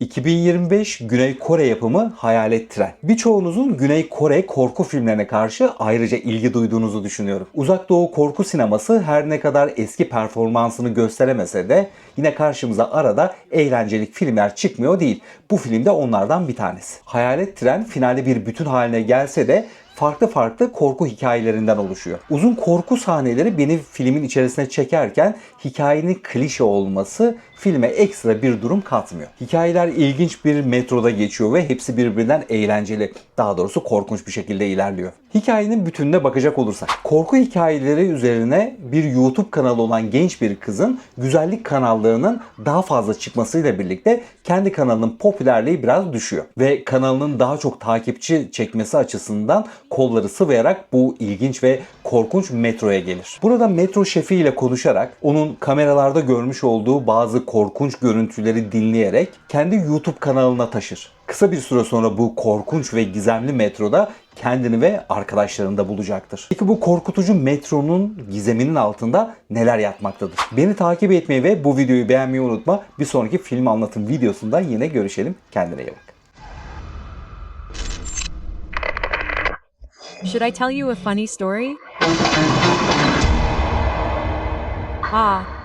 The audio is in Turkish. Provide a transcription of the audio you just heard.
2025 Güney Kore yapımı Hayalet Tren. Birçoğunuzun Güney Kore korku filmlerine karşı ayrıca ilgi duyduğunuzu düşünüyorum. Uzak Doğu korku sineması her ne kadar eski performansını gösteremese de yine karşımıza arada eğlencelik filmler çıkmıyor değil. Bu film de onlardan bir tanesi. Hayalet Tren finalde bir bütün haline gelse de farklı farklı korku hikayelerinden oluşuyor. Uzun korku sahneleri beni filmin içerisine çekerken hikayenin klişe olması filme ekstra bir durum katmıyor. Hikayeler ilginç bir metroda geçiyor ve hepsi birbirinden eğlenceli. Daha doğrusu korkunç bir şekilde ilerliyor. Hikayenin bütününe bakacak olursak, korku hikayeleri üzerine bir YouTube kanalı olan genç bir kızın güzellik kanallarının daha fazla çıkmasıyla birlikte kendi kanalının popülerliği biraz düşüyor. Ve kanalının daha çok takipçi çekmesi açısından kolları sıvayarak bu ilginç ve korkunç metroya gelir. Burada metro şefiyle konuşarak onun kameralarda görmüş olduğu bazı korkunç görüntüleri dinleyerek kendi YouTube kanalına taşır. Kısa bir süre sonra bu korkunç ve gizemli metroda kendini ve arkadaşlarını da bulacaktır. Peki bu korkutucu metronun gizeminin altında neler yatmaktadır? Beni takip etmeyi ve bu videoyu beğenmeyi unutma. Bir sonraki film anlatım videosunda yine görüşelim. Kendine iyi bak. Should I tell you a funny story? Ah,